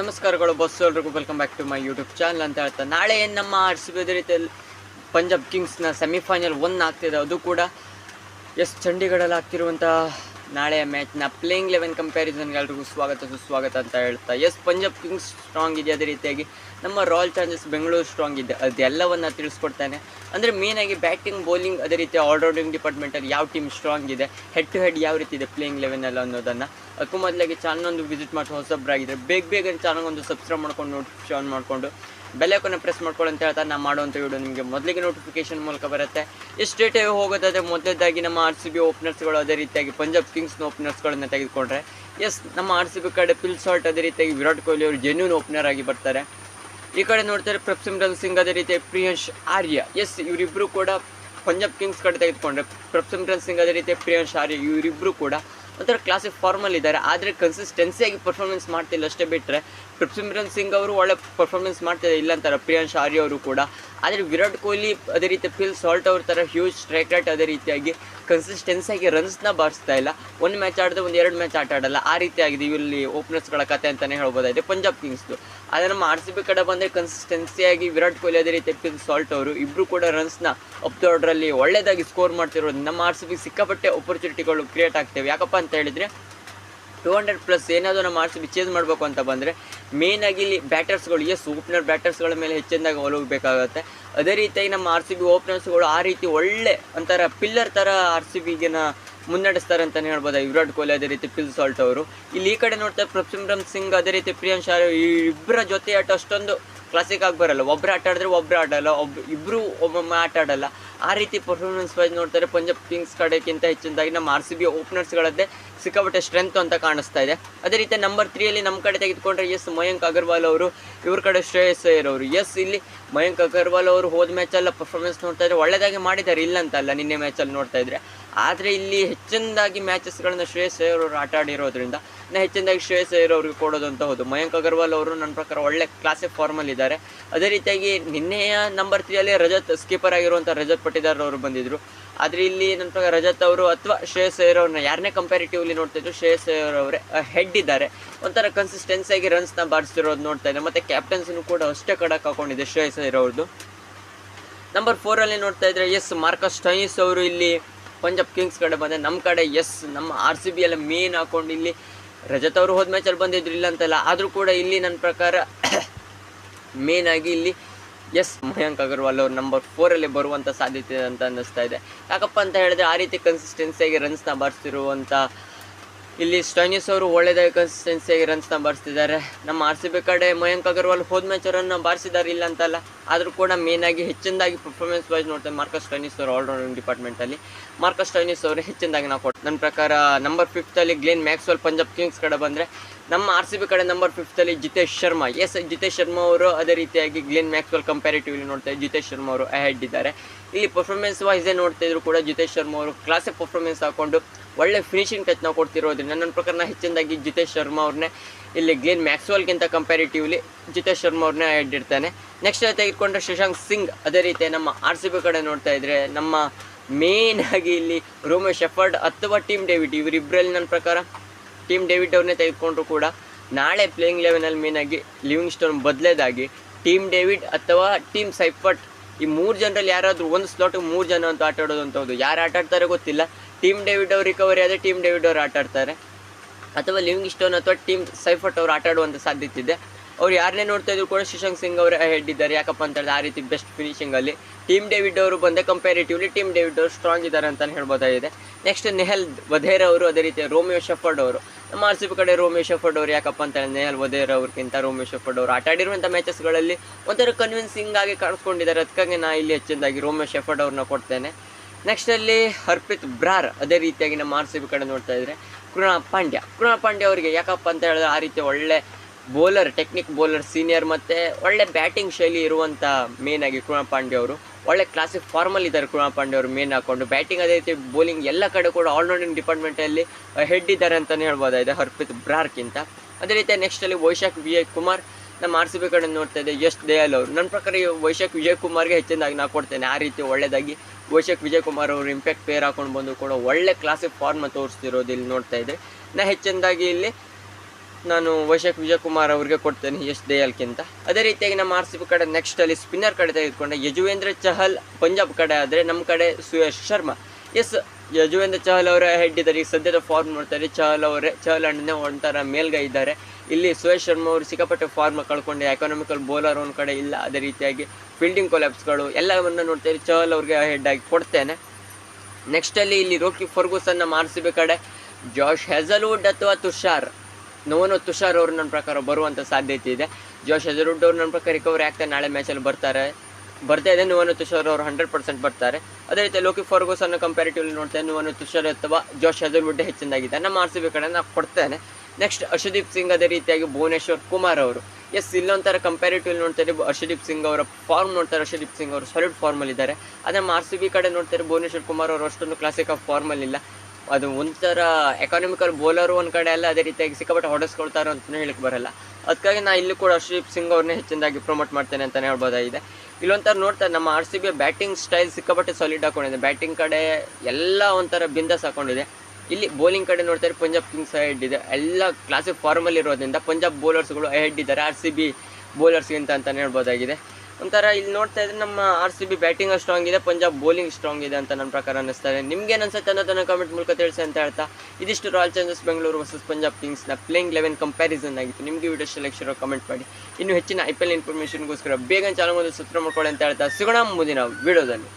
ನಮಸ್ಕಾರಗಳು ಬಸ್ ಎಲ್ರಿಗೂ. Welcome back to my YouTube channel ಅಂತ ಹೇಳ್ತಾ ನಾಳೆ ಏನು ನಮ್ಮ ಆರ್ ಸಿ ಬಿ ಪಂಜಾಬ್ ಕಿಂಗ್ಸ್ನ ಸೆಮಿಫೈನಲ್ ಒನ್ ಆಗ್ತಿದೆ. ಅದು ಕೂಡ ಎಸ್ ಚಂಡೀಗಢಲ್ಲಿ ಆಗ್ತಿರುವಂಥ ನಾಳೆಯ ಮ್ಯಾಚ್ನ ಪ್ಲೇಯಿಂಗ್ ಲೆವೆನ್ ಕಂಪ್ಯಾರಿಸನ್ಗೆ ಎಲ್ರಿಗೂ ಸ್ವಾಗತ, ಸುಸ್ವಾಗತ ಅಂತ ಹೇಳ್ತಾ ಎಸ್ ಪಂಜಾಬ್ ಕಿಂಗ್ಸ್ ಸ್ಟ್ರಾಂಗ್ ಇದೆ ಅದೇ ರೀತಿಯಾಗಿ, ನಮ್ಮ ರಾಯಲ್ ಚಾಲೆಂಜರ್ಸ್ ಬೆಂಗಳೂರು ಸ್ಟ್ರಾಂಗ್ ಇದೆ ಅದೆಲ್ಲವನ್ನು ತಿಳಿಸ್ಕೊಡ್ತಾನೆ. ಅಂದರೆ ಮೇನಾಗಿ ಬ್ಯಾಟಿಂಗ್ ಬೌಲಿಂಗ್ ಅದೇ ರೀತಿ ಆಲ್ರೌಂಡಿಂಗ್ ಡಿಪಾರ್ಟ್ಮೆಂಟಲ್ಲಿ ಯಾವ ಟೀಮ್ ಸ್ಟ್ರಾಂಗ್ ಇದೆ ಹೆಡ್ ಟು ಹೆಡ್ ಯಾವ ರೀತಿ ಇದೆ ಪ್ಲೇಯಿಂಗ್ ಲೆವೆನಲ್ಲಿ ಅನ್ನೋದನ್ನು, ಅದಕ್ಕೂ ಮೊದಲಾಗಿ ಚಾನಲ್ ಒಂದು ವಿಸಿಟ್ ಮಾಡಿ ಹೊಸಬ್ರಾಗಿದ್ದರೆ ಬೇಗ ಬೇಗ ಚಾನಲ್ ಒಂದು ಸಬ್ಸ್ಕ್ರೈಬ್ ಮಾಡ್ಕೊಂಡು ನೋಟಿಫಿಕೇಶನ್ ಮಾಡಿಕೊಂಡು ಬೆಲೆಕೊನೆ ಪ್ರೆಸ್ ಮಾಡ್ಕೊಳ್ಳಿ ಅಂತ ಹೇಳ್ತಾರೆ ನಾನು ಮಾಡುವಂಥ ವಿಡಿಯೋ ನಿಮಗೆ ಮೊದಲಿಗೆ ನೋಟಿಫಿಕೇಶನ್ ಮೂಲಕ ಬರುತ್ತೆ. ಎಷ್ಟು ಡೇಟೇ ಹೋಗೋದಾದರೆ ಮೊದಲನೇದಾಗಿ ನಮ್ಮ ಆರ್ ಸಿ ಬಿ ಓಪನರ್ಸ್ಗಳು ಅದೇ ರೀತಿಯಾಗಿ ಪಂಜಾಬ್ ಕಿಂಗ್ಸ್ನ ಓಪನರ್ಸ್ಗಳನ್ನ ತೆಗೆದುಕೊಂಡ್ರೆ ಎಸ್ ನಮ್ಮ ಆರ್ ಸಿ ಬಿ ಕಡೆ ಪಿಲ್ ಸಾಲ್ಟ್ ಅದೇ ರೀತಿಯಾಗಿ ವಿರಾಟ್ ಕೊಹ್ಲಿ ಅವರು ಜೆನ್ಯೂನ್ ಓಪನರ್ ಆಗಿ ಬರ್ತಾರೆ. ಈ ಕಡೆ ನೋಡ್ತಾರೆ ಪ್ರಪ್ಸಿಮ್ರನ್ ಸಿಂಗ್ ಅದೇ ರೀತಿ ಪ್ರಿಯಾಂಶ್ ಆರ್ಯ ಎಸ್ ಇವರಿಬ್ಬರು ಕೂಡ ಪಂಜಾಬ್ ಕಿಂಗ್ಸ್ ಕಡೆ ತೆಗೆದುಕೊಂಡ್ರೆ ಪ್ರಪ್ಸಿಮ್ರನ್ ಸಿಂಗ್ ಅದೇ ರೀತಿ ಪ್ರಿಯಾಂಶ್ ಆರ್ಯ ಇವರಿಬ್ಬರು ಕೂಡ ಒಂಥರ ಕ್ಲಾಸಿಕ್ ಫಾರ್ಮಲ್ ಇದ್ದಾರೆ. ಆದರೆ ಕನ್ಸಿಸ್ಟೆನ್ಸಿಯಾಗಿ ಪರ್ಫಾರ್ಮೆನ್ಸ್ ಮಾಡ್ತಿಲ್ಲ ಅಷ್ಟೇ ಬಿಟ್ಟರೆ ಪ್ರಪ್ಸಿಮ್ರನ್ ಸಿಂಗ್ ಅವರು ಒಳ್ಳೆ ಪರ್ಫಾರ್ಮೆನ್ಸ್ ಮಾಡ್ತಿದ್ದಾರೆ. ಇಲ್ಲ ಅಂತಾರೆ ಪ್ರಿಯಾಂಶ್ ಆರ್ಯ ಅವರು ಕೂಡ. ಆದರೆ ವಿರಾಟ್ ಕೊಹ್ಲಿ ಅದೇ ರೀತಿ ಫಿಲ್ ಸಾಲ್ಟ್ ಅವ್ರ ಥರ ಹ್ಯೂಜ್ ಸ್ಟ್ರೈಕ್ ರೇಟ್ ಅದೇ ರೀತಿಯಾಗಿ ಕನ್ಸಿಸ್ಟೆನ್ಸಿಯಾಗಿ ರನ್ಸ್ನ ಬಾರಿಸ್ತಾ ಇಲ್ಲ. ಒಂದು ಮ್ಯಾಚ್ ಆಡಿದ್ರೆ ಒಂದು ಎರಡು ಮ್ಯಾಚ್ ಆಟ ಆಡಲ್ಲ. ಆ ರೀತಿ ಆಗಿದೆ ಇಲ್ಲಿ ಓಪನರ್ಸ್ಗಳ ಕತೆ ಅಂತಲೇ ಹೇಳ್ಬೋದಾಗಿದೆ. ಪಂಜಾಬ್ ಕಿಂಗ್ಸ್ದು ಆದರೆ ನಮ್ಮ ಆರ್ ಸಿ ಬಿ ಕಡೆ ಬಂದರೆ ಕನ್ಸಿಸ್ಟೆನ್ಸಿಯಾಗಿ ವಿರಾಟ್ ಕೊಹ್ಲಿ ಅದೇ ರೀತಿ ಎಪ್ಪಿನ್ ಸಾಲ್ಟ್ ಅವರು ಇಬ್ಬರು ಕೂಡ ರನ್ಸ್ನ ಅಪ್ ದ ಒಳ್ಳೆಯದಾಗಿ ಸ್ಕೋರ್ ಮಾಡ್ತಿರೋದು ನಮ್ಮ ಆರ್ ಸಿ ಬಿ ಸಿಕ್ಕಾಪಟ್ಟೆ ಅಪರ್ಚುನಿಟಿಗಳು ಕ್ರಿಯೇಟ್ ಆಗ್ತೇವೆ. ಯಾಕಪ್ಪ ಅಂತ ಹೇಳಿದರೆ ಟೂ ಹಂಡ್ರೆಡ್ ಪ್ಲಸ್ ಏನಾದರೂ ನಮ್ಮ ಆರ್ ಸಿ ಬಿ ಚೇಂಜ್ ಮಾಡಬೇಕು ಅಂತ ಬಂದರೆ ಮೇಯ್ನಾಗಿ ಇಲ್ಲಿ ಬ್ಯಾಟರ್ಸ್ಗಳು ಎಸ್ ಓಪನರ್ ಬ್ಯಾಟರ್ಸ್ಗಳ ಮೇಲೆ ಹೆಚ್ಚಿನದಾಗಿ ಒಲಗಬೇಕಾಗತ್ತೆ ಅದೇ ರೀತಿಯಾಗಿ ನಮ್ಮ ಆರ್ ಸಿ ಬಿ ಓಪನರ್ಸ್ಗಳು ಆ ರೀತಿ ಒಳ್ಳೆ ಒಂಥರ ಪಿಲ್ಲರ್ ಥರ ಆರ್ ಸಿ ಬಿಗಿನ ಮುನ್ನಡೆಸ್ತಾರೆ ಅಂತಲೇ ಹೇಳ್ಬೋದು. ವಿರಾಟ್ ಕೊಹ್ಲಿ ಅದೇ ರೀತಿ ಪಿಲ್ ಸಾಲ್ಟ್ ಅವರು. ಇಲ್ಲಿ ಈ ಕಡೆ ನೋಡ್ತಾರೆ ಪ್ರಸಿಮ್ರಮ್ ಸಿಂಗ್ ಅದೇ ರೀತಿ ಪ್ರಿಯಾಂಶ್ ಈ ಇಬ್ಬರ ಜೊತೆ ಆಟ ಅಷ್ಟೊಂದು ಕ್ಲಾಸಿಕ್ ಆಗಿ ಬರಲ್ಲ. ಒಬ್ಬರು ಆಟ ಆಡಿದ್ರೆ ಒಬ್ಬರು ಆಡಲ್ಲ ಒಬ್ಬ ಇಬ್ಬರು ಒಮ್ಮೊಮ್ಮೆ ಆಟ ಆಡಲ್ಲ. ಆ ರೀತಿ ಪರ್ಫಾರ್ಮೆನ್ಸ್ ವೈಸ್ ನೋಡ್ತಾರೆ ಪಂಜಾಬ್ ಕಿಂಗ್ಸ್ ಕಡೆಗಿಂತ ಹೆಚ್ಚಿನದಾಗಿ ನಮ್ಮ ಆರ್ ಸಿ ಬಿ ಓಪನರ್ಸ್ಗಳದ್ದೇ ಸಿಕ್ಕಾಪಟ್ಟೆ ಸ್ಟ್ರೆಂತ್ ಅಂತ ಕಾಣಿಸ್ತಾ ಇದೆ. ಅದೇ ರೀತಿ ನಂಬರ್ ತ್ರೀಯಲ್ಲಿ ನಮ್ಮ ಕಡೆ ತೆಗೆದುಕೊಂಡ್ರೆ ಎಸ್ ಮಯಾಂಕ್ ಅಗರ್ವಾಲ್ ಅವರು, ಇವ್ರ ಕಡೆ ಶ್ರೇಯಸ್ ಇರೋರು ಎಸ್ ಇಲ್ಲಿ ಮಯಂಕ್ ಅಗರ್ವಾಲ್ ಅವರು ಹೋದ ಮ್ಯಾಚೆಲ್ಲ ಪರ್ಫಾರ್ಮೆನ್ಸ್ ನೋಡ್ತಾ ಇದ್ರೆ ಒಳ್ಳೆದಾಗಿ ಮಾಡಿದ್ದಾರೆ. ಇಲ್ಲಂತಲ್ಲ ನಿನ್ನೆ ಮ್ಯಾಚಲ್ಲಿ ನೋಡ್ತಾ ಇದ್ರೆ. ಆದರೆ ಇಲ್ಲಿ ಹೆಚ್ಚಿನದಾಗಿ ಮ್ಯಾಚಸ್ಗಳನ್ನ ಶ್ರೇಯಸ್ ಅವರು ಆಟ ಆಡಿರೋದ್ರಿಂದ ಹೆಚ್ಚಿನದಾಗಿ ಶ್ರೇಯಸ್ ಅಯ್ಯರ್ ಅವ್ರಿಗೆ ಕೊಡೋದಂತ ಹೌದು. ಮಯಾಂಕ್ ಅಗರ್ವಾಲ್ ಅವರು ನನ್ನ ಪ್ರಕಾರ ಒಳ್ಳೆ ಕ್ಲಾಸಿಕ್ ಫಾರ್ಮಲ್ಲಿ ಇದ್ದಾರೆ. ಅದೇ ರೀತಿಯಾಗಿ ನಿನ್ನೆಯ ನಂಬರ್ ತ್ರೀಯಲ್ಲಿ ರಜತ್ ಸ್ಕೀಪರ್ ಆಗಿರುವಂಥ ರಜತ್ ಪಟ್ಟಿದಾರ್ ಅವರು ಬಂದಿದ್ದರು ಆದರೆ ಇಲ್ಲಿ ನನ್ನ ಪ್ರಕಾರ ರಜತ್ ಅವರು ಅಥವಾ ಶ್ರೇಯಸ್ ಅಯ್ಯರ್ ಅವ್ರನ್ನ ಯಾರನ್ನೇ ಕಂಪ್ಯಾರಿಟಿವ್ಲಿ ನೋಡ್ತಿದ್ರು ಶ್ರೇಯಸ್ ಅಯ್ಯರ್ ಅವರೇ ಹೆಡ್ ಇದ್ದಾರೆ. ಒಂಥರ ಕನ್ಸಿಸ್ಟೆನ್ಸಿಯಾಗಿ ರನ್ಸ್ನ ಬಾರಿಸ್ತಿರೋದು ನೋಡ್ತಾ ಇದ್ದಾರೆ ಮತ್ತು ಕ್ಯಾಪ್ಟನ್ಸಿನೂ ಕೂಡ ಅಷ್ಟೇ ಕಡಕ್ ಹಾಕೊಂಡಿದೆ ಶ್ರೇಯಸ್ ಅಯ್ಯರ್ ಅವ್ರದ್ದು ನಂಬರ್ ಫೋರಲ್ಲಿ ನೋಡ್ತಾ ಇದ್ದರೆ ಎಸ್ ಮಾರ್ಕಸ್ ಸ್ಟೈನ್ಸ್ ಅವರು ಇಲ್ಲಿ ಪಂಜಾಬ್ ಕಿಂಗ್ಸ್ ಕಡೆ ಬಂದರೆ ನಮ್ಮ ಕಡೆ ಎಸ್ ನಮ್ಮ ಆರ್ ಸಿ ಬಿ ಎಲ್ಲ ಮೇನ್ ಹಾಕೊಂಡು ಇಲ್ಲಿ ರಜತ್ ಅವರು ಹೋದ ಮ್ಯಾಚಲ್ಲಿ ಬಂದಿದ್ರು, ಇಲ್ಲ ಅಂತಲ್ಲ. ಆದರೂ ಕೂಡ ಇಲ್ಲಿ ನನ್ನ ಪ್ರಕಾರ ಮೇನ್ ಆಗಿ ಇಲ್ಲಿ ಎಸ್ ಮಯಾಂಕ್ ಅಗರ್ವಾಲ್ ಅವರು ನಂಬರ್ ಫೋರಲ್ಲಿ ಬರುವಂಥ ಸಾಧ್ಯತೆ ಅಂತ ಅನ್ನಿಸ್ತಾ ಇದೆ. ಯಾಕಪ್ಪ ಅಂತ ಹೇಳಿದ್ರೆ ಆ ರೀತಿ ಕನ್ಸಿಸ್ಟೆನ್ಸಿಯಾಗಿ ರನ್ಸ್ನ ಬಾರಿಸ್ತಿರುವಂಥ ಇಲ್ಲಿ ಸ್ಟೈನಿಸ್ ಅವರು ಒಳ್ಳೆಯದಾಗಿ ಸೆನ್ಸಿಯಾಗಿ ರನ್ಸ್ನ ಬಾರಿಸ್ತಿದ್ದಾರೆ. ನಮ್ಮ ಆರ್ ಸಿ ಬಿ ಕಡೆ ಮಯಾಂಕ್ ಅಗರ್ವಾಲ್ ಹೋದ ಮ್ಯಾಚ್ ಅವರನ್ನು ಬಾರಿಸಿದ್ದಾರೆ ಇಲ್ಲ ಅಂತಲ್ಲ. ಆದರೂ ಕೂಡ ಮೇನಾಗಿ ಹೆಚ್ಚಿನದಾಗಿ ಪರ್ಫಾರ್ಮೆನ್ಸ್ ವೈಸ್ ನೋಡ್ತಾರೆ ಮಾರ್ಕಸ್ ಸ್ಟೈನಿಸ್ ಅವರು ಆಲ್ರೌಂಡಿಂಗ್ ಡಿಪಾರ್ಟ್ಮೆಂಟಲ್ಲಿ ಮಾರ್ಕಸ್ ಸ್ಟೈನಿಸ್ ಅವರು ಹೆಚ್ಚಿನದಾಗಿ ನಾವು ಕೊಟ್ಟು ನನ್ನ ಪ್ರಕಾರ ನಂಬರ್ ಫಿಫ್ತಲ್ಲಿ ಗ್ಲೇನ್ ಮ್ಯಾಕ್ಸ್ವೆಲ್ ಪಂಜಾಬ್ ಕಿಂಗ್ಸ್ ಕಡೆ ಬಂದರೆ ನಮ್ಮ ಆರ್ ಸಿ ಬಿ ಕಡೆ ನಂಬರ್ ಫಿಫ್ತಲ್ಲಿ ಜಿತೇಶ್ ಶರ್ಮಾ. ಎಸ್ ಜಿತೇಶ್ ಶರ್ಮಾ ಅವರು ಅದೇ ರೀತಿಯಾಗಿ ಗ್ಲೇನ್ ಮ್ಯಾಕ್ಸ್ವೆಲ್ ಕಂಪ್ಯಾರಿಟಿವ್ಲಿ ನೋಡ್ತಾ ಜಿತೇಶ್ ಶರ್ಮಾ ಅವರು ಅಹೆಡ್ ಇದ್ದಾರೆ. ಇಲ್ಲಿ ಪರ್ಫಾರ್ಮೆನ್ಸ್ ವೈಸೇ ನೋಡ್ತಾ ಇದ್ರು ಕೂಡ ಜಿತೇಶ್ ಶರ್ಮಾ ಅವರು ಕ್ಲಾಸಿಕ್ ಪರ್ಫಾರ್ಮೆನ್ಸ್ ಹಾಕೊಂಡು ಒಳ್ಳೆ ಫಿನಿಶಿಂಗ್ ನಾವು ಕೊಡ್ತಿರೋದ್ರಿಂದ ನನ್ನ ಪ್ರಕಾರ ಹೆಚ್ಚಿನದಾಗಿ ಜಿತೇಶ್ ಶರ್ಮಾ ಅವ್ರನ್ನೇ ಇಲ್ಲಿ ಗ್ಲೇನ್ ಮ್ಯಾಕ್ಸ್ವೆಲ್ಗಿಂತ ಕಂಪ್ಯಾರಿಟಿವ್ಲಿ ಜಿತೇಶ್ ಶರ್ಮಾ ಅವ್ರನ್ನೇ ಇಟ್ಟಿರ್ತಾನೆ ನೆಕ್ಸ್ಟ್ ತೆಗೆದುಕೊಂಡ್ರೆ ಶಶಾಂಕ್ ಸಿಂಗ್ ಅದೇ ರೀತಿ ನಮ್ಮ ಆರ್ ಸಿ ಬಿ ಕಡೆ ನೋಡ್ತಾ ಇದ್ರೆ ನಮ್ಮ ಮೇನ್ ಆಗಿ ಇಲ್ಲಿ ರೋಮೇಶ್ ಶೆಫರ್ಡ್ ಅಥವಾ ಟೀಮ್ ಡೇವಿಡ್ ಇವರಿಬ್ಬರಲ್ಲಿ ನನ್ನ ಪ್ರಕಾರ ಟೀಮ್ ಡೇವಿಡ್ ಅವ್ರನ್ನೇ ತೆಗೆದುಕೊಂಡ್ರು ಕೂಡ ನಾಳೆ ಪ್ಲೇಯಿಂಗ್ ಲೆವೆನಲ್ಲಿ ಮೇನಾಗಿ ಲಿವಿಂಗ್ ಸ್ಟೋನ್ ಬದಲೇದಾಗಿ ಟೀಮ್ ಡೇವಿಡ್ ಅಥವಾ ಟೀಮ್ ಸೈಫರ್ಟ್ ಈ ಮೂರು ಜನರಲ್ಲಿ ಯಾರಾದರೂ ಒಂದು ಸ್ಲಾಟಿಗೆ ಮೂರು ಜನ ಅಂತ ಆಟ ಆಡೋದು ಅಂತ ಹೌದು ಯಾರು ಆಟ ಆಡ್ತಾರೆ ಗೊತ್ತಿಲ್ಲ. ಟೀಮ್ ಡೇವಿಡ್ ಅವ್ರು ರಿಕವರಿ ಆದರೆ ಟೀಮ್ ಡೇವಿಡ್ ಅವ್ರು ಆಟ ಆಡ್ತಾರೆ. ಅಥವಾ ಲಿವಿಂಗ್ ಸ್ಟೋನ್ ಅಥವಾ ಟೀಮ್ ಸೈಫರ್ಟ್ ಅವ್ರು ಆಟ ಆಡುವಂಥ ಸಾಧ್ಯತೆ ಇದೆ. ಅವ್ರು ಯಾರನ್ನೇ ನೋಡ್ತಾ ಇದ್ರು ಕೂಡ ಶಿಶಾಂಕ್ ಸಿಂಗ್ ಅವರೇ ಹೆಡ್ ಇದ್ದಾರೆ. ಯಾಕಪ್ಪ ಅಂತ ಹೇಳಿದ್ರೆ ಆ ರೀತಿ ಬೆಸ್ಟ್ ಫಿನಿಶಿಂಗಲ್ಲಿ ಟೀಮ್ ಡೇವಿಡ್ ಅವರು ಬಂದೆ ಕಂಪ್ಯಾರಿಟಿವ್ಲಿ ಟೀಮ್ ಡೇವಿಡ್ ಅವರು ಸ್ಟ್ರಾಂಗ್ ಇದ್ದಾರೆ ಅಂತಲೇ ಹೇಳ್ಬೋದಾಗಿದೆ. ನೆಕ್ಸ್ಟ್ ನೆಹಲ್ ವಧೇರ್ ಅವರು ಅದೇ ರೀತಿ ರೋಮಿಯೋ ಶೆಫರ್ಡ್ ಅವರು. ನಮ್ಮ ಆರ್ ಸಿ ಬಿ ಕಡೆ ರೋಮೇಶ್ ಶಫರ್ಡ್ ಅವ್ರು ಯಾಕಪ್ಪ ಅಂತ ಹೇಳಿದ್ರೆ ಅಲ್ಲಿ ಒದೇರ್ ಅವ್ರಿಗಿಂತ ರೋಮೇಶ್ ಶಫರ್ಡ್ ಅವರು ಆಟ ಆಡಿರುವಂಥ ಮ್ಯಾಚಸ್ಗಳಲ್ಲಿ ಒಂಥರ ಕನ್ವಿನ್ಸಿಂಗ್ ಆಗಿ ಕಾಣಿಸ್ಕೊಂಡಿದ್ದಾರೆ. ಅದಕ್ಕಾಗಿ ನಾ ಇಲ್ಲಿ ಹೆಚ್ಚಿನದಾಗಿ ರೋಮೇಶ್ ಶಫರ್ಡ್ ಅವ್ರನ್ನ ಕೊಡ್ತೇನೆ. ನೆಕ್ಸ್ಟಲ್ಲಿ ಹರ್ಪ್ರೀತ್ ಬ್ರಾರ್ ಅದೇ ರೀತಿಯಾಗಿ ನಮ್ಮ ಆರ್ ಸಿ ಬಿ ಕಡೆ ನೋಡ್ತಾ ಇದ್ರೆ ಕೃಣಾ ಪಾಂಡ್ಯ. ಕೃಣಾ ಪಾಂಡ್ಯ ಅವರಿಗೆ ಯಾಕಪ್ಪ ಅಂತ ಹೇಳಿದ್ರೆ ಆ ರೀತಿ ಒಳ್ಳೆ ಬೌಲರ್ ಟೆಕ್ನಿಕ್ ಬೌಲರ್ ಸೀನಿಯರ್ ಮತ್ತು ಒಳ್ಳೆ ಬ್ಯಾಟಿಂಗ್ ಶೈಲಿ ಇರುವಂಥ ಆಗಿ ಕೃಣಾಲ್ ಪಾಂಡೆ ಅವರು. ಒಳ್ಳೆ ಕ್ಲಾಸಿಕ್ ಫಾರ್ಮಲ್ಲಿ ಇದ್ದಾರೆ ಕೃಣಾಲ್ ಪಾಂಡ್ಯ ಅವರು ಮೇನ್ ಹಾಕೊಂಡು. ಬ್ಯಾಟಿಂಗ್ ಅದೇ ರೀತಿ ಬೌಲಿಂಗ್ ಎಲ್ಲ ಕಡೆ ಕೂಡ ಆಲ್ರೌಂಡಿಂಗ್ ಡಿಪಾರ್ಟ್ಮೆಂಟಲ್ಲಿ ಹೆಡ್ ಇದ್ದಾರೆ ಅಂತಲೇ ಹೇಳ್ಬೋದಾಗಿದೆ ಹರ್ಪಿತ್ ಬ್ರಾರ್ಕ್ಕಿಂತ ಅದೇ ರೀತಿ ನೆಕ್ಸ್ಟಲ್ಲಿ ವೈಶಾಖ್ ವಿ ಕುಮಾರ್ ನಮ್ಮ ಆರ್ ಸಿ ಬಿ ಕಡೆ ನೋಡ್ತಾ ಇದೆ ಯಶ್ ದಯಾಲ್ ಅವರು. ನನ್ನ ಪ್ರಕಾರ ವೈಶಾಖ್ ವಿಜಯ್ ಕುಮಾರ್ಗೆ ಹೆಚ್ಚಿನದಾಗಿ ನಾ ಕೊಡ್ತೇನೆ. ಆ ರೀತಿ ಒಳ್ಳೆಯದಾಗಿ ವೈಶಾಖ್ ವಿಜಯ್ ಕುಮಾರ್ ಅವರು ಇಂಪ್ಯಾಕ್ಟ್ ಪ್ಲೇಯರ್ ಹಾಕೊಂಡು ಬಂದು ಕೂಡ ಒಳ್ಳೆ ಕ್ಲಾಸಿಕ್ ಫಾರ್ಮ್ ತೋರಿಸ್ತಿರೋದು ಇಲ್ಲಿ ನೋಡ್ತಾ ಇದ್ದೆ. ನಾ ಹೆಚ್ಚಿನದಾಗಿ ಇಲ್ಲಿ ನಾನು ವೈಶಾಖ್ ವಿಜಯಕುಮಾರ್ ಅವ್ರಿಗೆ ಕೊಡ್ತೇನೆ ಎಸ್ ದಯಾಲ್ಕಿಂತ ಅದೇ ರೀತಿಯಾಗಿ ನಮ್ಮ ಆರ್ ಬಿ ಕಡೆ ನೆಕ್ಸ್ಟ್ ಅಲ್ಲಿ ಸ್ಪಿನ್ನರ್ ಕಡೆ ತೆಗೆದುಕೊಂಡೆ. ಯಜುವೇಂದ್ರ ಚಹಲ್ ಪಂಜಾಬ್ ಕಡೆ ಆದರೆ ನಮ್ಮ ಕಡೆ ಸುಯಶ್ ಶರ್ಮಾ. ಎಸ್ ಯಜುವೇಂದ್ರ ಚಹಲ್ ಅವರ ಹೆಡ್ ಇದ್ದಾರೆ. ಈಗ ಸದ್ಯದ ಫಾರ್ಮ್ ನೋಡ್ತಾರೆ ಚಹಲ್ ಅವರೇ, ಚಹಲ್ ಅಣ್ಣನೇ ಒಂಥರ ಮೇಲ್ಗೈ ಇದ್ದಾರೆ. ಇಲ್ಲಿ ಸುಯೇಶ್ ಶರ್ಮಾ ಅವರು ಸಿಕ್ಕಾಪಟ್ಟೆ ಫಾರ್ಮ್ ಕಳ್ಕೊಂಡು ಎಕನಾಮಿಕಲ್ ಬೌಲರ್ ಒಂದು ಕಡೆ ಇಲ್ಲ. ಅದೇ ರೀತಿಯಾಗಿ ಫೀಲ್ಡಿಂಗ್ ಕೊಲ್ಯಾಪ್ಸ್ಗಳು ಎಲ್ಲವನ್ನು ನೋಡ್ತಾರೆ ಚಹಲ್ ಅವ್ರಿಗೆ ಹೆಡ್ ಆಗಿ ಕೊಡ್ತೇನೆ. ನೆಕ್ಸ್ಟ್ ಅಲ್ಲಿ ಇಲ್ಲಿ ರೋಕಿ ಫರ್ಗೂಸನ್ನು ಮಾರಿಸಬೇಕಾದ್ರೆ ಕಡೆ. ಜಾಶ್ ಹೆಜಲ್ವುಡ್ ಅಥವಾ ತುಷಾರ್? ನೋವನು ತುಷಾರ್ ಅವರು ನನ್ನ ಪ್ರಕಾರ ಬರುವಂಥ ಸಾಧ್ಯತೆ ಇದೆ. ಜೋಶ್ ಹೆಜಲ್ವುಡ್ ಅವರು ನನ್ನ ಪ್ರಕಾರ ರಿಕವರಿ ಆಗ್ತಾರೆ ನಾಳೆ ಮ್ಯಾಚಲ್ಲಿ ಬರ್ತಾರೆ. ಬರ್ತಾ ಇದೆ, ನೋವನು ತುಷಾರ್ ಅವರು ಹಂಡ್ರೆಡ್ ಪರ್ಸೆಂಟ್ ಬರ್ತಾರೆ. ಅದೇ ರೀತಿ ಲೋಕಿ ಫರ್ಗೂಸನ್ನ ಕಂಪ್ಯಾರಿಟಿವ್ಲಿ ನೋಡ್ತೇನೆ ನುವನು ತುಷಾರ್ ಅಥವಾ ಜೋಶ್ ಹೆಜಲ್ವುಡ್ ಹೆಚ್ಚಿನದಾಗಿದೆ ನಮ್ಮ ಆರ್ ಸಿ ಬಿ ಕಡೆ ನಾನು ಕೊಡ್ತೇನೆ. ನೆಕ್ಸ್ಟ್ ಅರ್ಷದೀಪ್ ಸಿಂಗ್ ಅದೇ ರೀತಿಯಾಗಿ ಭುವನೇಶ್ವರ್ ಕುಮಾರ್ ಅವರು. ಎಸ್ ಇಲ್ಲೊಂಥರ ಕಂಪ್ಯಾರಿಟಿವ್ಲಿ ನೋಡ್ತಾರೆ ಹರ್ಷದೀಪ್ ಸಿಂಗ್ ಅವರ ಫಾರ್ಮ್ ನೋಡ್ತಾರೆ ಹರ್ಷದೀಪ್ ಸಿಂಗ್ ಅವರು ಸಾಲಿಡ್ ಫಾರ್ಮಲ್ಲಿದ್ದಾರೆ ಅದೇ ನಮ್ಮ ಆರ್ ಸಿ ಬಿ ಕಡೆ ನೋಡ್ತಾರೆ ಭುವನೇಶ್ವರ್ ಕುಮಾರ್ ಅವರು ಅಷ್ಟೊಂದು ಕ್ಲಾಸಿಕ್ ಆಫ್ ಫಾರ್ಮಲ್ಲಿಲ್ಲ ಅದು ಒಂಥರ ಎಕಾನಮಿಕಲ್ ಬೌಲರು ಒಂದು ಕಡೆ ಅಲ್ಲ ಅದೇ ರೀತಿಯಾಗಿ ಸಿಕ್ಕಾಪಟ್ಟೆ ಹೊಡೆಸ್ಕೊಳ್ತಾರೆ ಅಂತಲೇ ಹೇಳಕ್ಕೆ ಬರಲ್ಲ. ಅದಕ್ಕಾಗಿ ನಾನು ಇಲ್ಲಿ ಕೂಡ ಹರ್ಷದೀಪ್ ಸಿಂಗ್ ಅವ್ರನ್ನೇ ಹೆಚ್ಚಿನದಾಗಿ ಪ್ರಮೋಟ್ ಮಾಡ್ತೇನೆ ಅಂತಲೇ ಹೇಳ್ಬೋದಾಗಿದೆ. ಇಲ್ಲೊಂಥರ ನೋಡ್ತಾರೆ ನಮ್ಮ R C B batting style ಸಿಕ್ಕಾಪಟ್ಟೆ ಸಾಲಿಡ್ ಹಾಕೊಂಡಿದೆ. ಬ್ಯಾಟಿಂಗ್ ಕಡೆ ಎಲ್ಲ ಒಂಥರ ಬಿಂದಾಸ್ ಹಾಕೊಂಡಿದೆ. ಇಲ್ಲಿ ಬೌಲಿಂಗ್ ಕಡೆ ನೋಡ್ತಾರೆ ಪಂಜಾಬ್ ಕಿಂಗ್ಸ್ ಹೆಡ್ ಇದೆ. ಎಲ್ಲ ಕ್ಲಾಸಿಕ್ ಫಾರ್ಮಲ್ಲಿ ಇರೋದ್ರಿಂದ ಪಂಜಾಬ್ ಬೌಲರ್ಸ್ಗಳು ಹೆಡ್ ಇದ್ದಾರೆ. ಆರ್ ಸಿ ಬಿ ಬೌಲರ್ಸ್ಗಿಂತ ಅಂತಲೇ ಹೇಳ್ಬೋದಾಗಿದೆ. ಒಂಥರ ಇಲ್ಲಿ ನೋಡ್ತಾ ಇದ್ರೆ ನಮ್ಮ R C B batting strong ಇದೆ, ಪಂಜಾಬ್ ಬೌಲಿಂಗ್ ಸ್ಟ್ರಾಂಗ್ ಇದೆ ಅಂತ ನನ್ನ ಪ್ರಕಾರ ಅನ್ನಿಸ್ತಾರೆ. ನಿಮ್ಗೆ ಏನು ಅನ್ಸುತ್ತೆ ಅನ್ನೋದನ್ನ ಕಮೆಂಟ್ ಮೂಲಕ ತಿಳಿಸಿ ಅಂತ ಹೇಳ್ತಾ, ಇದಿಷ್ಟು royal challengers Bengaluru versus Punjab ಕಿಂಗ್ಸ್ನ playing eleven comparison ಆಗಿತ್ತು. ನಿಮಗೆ ವಿಡಿಯೋ ಸೆಲೆಕ್ಷನ್ ಕಮೆಂಟ್ ಮಾಡಿ. ಇನ್ನು ಹೆಚ್ಚಿನ ಐ ಪಿ ಎಲ್ ಇನ್ಫಾರ್ಮೇಷನ್ಗೋಸ್ಕರ ಬೇಗ ಚಾನಲ್ ಒಂದು ಸುತ್ತ ಮಾಡ್ಕೊಳ್ಳಿ ಅಂತ ಹೇಳ್ತಾ, ಸಿಗೋಣ ಮುಂದಿನ ವಿಡಿಯೋದಲ್ಲಿ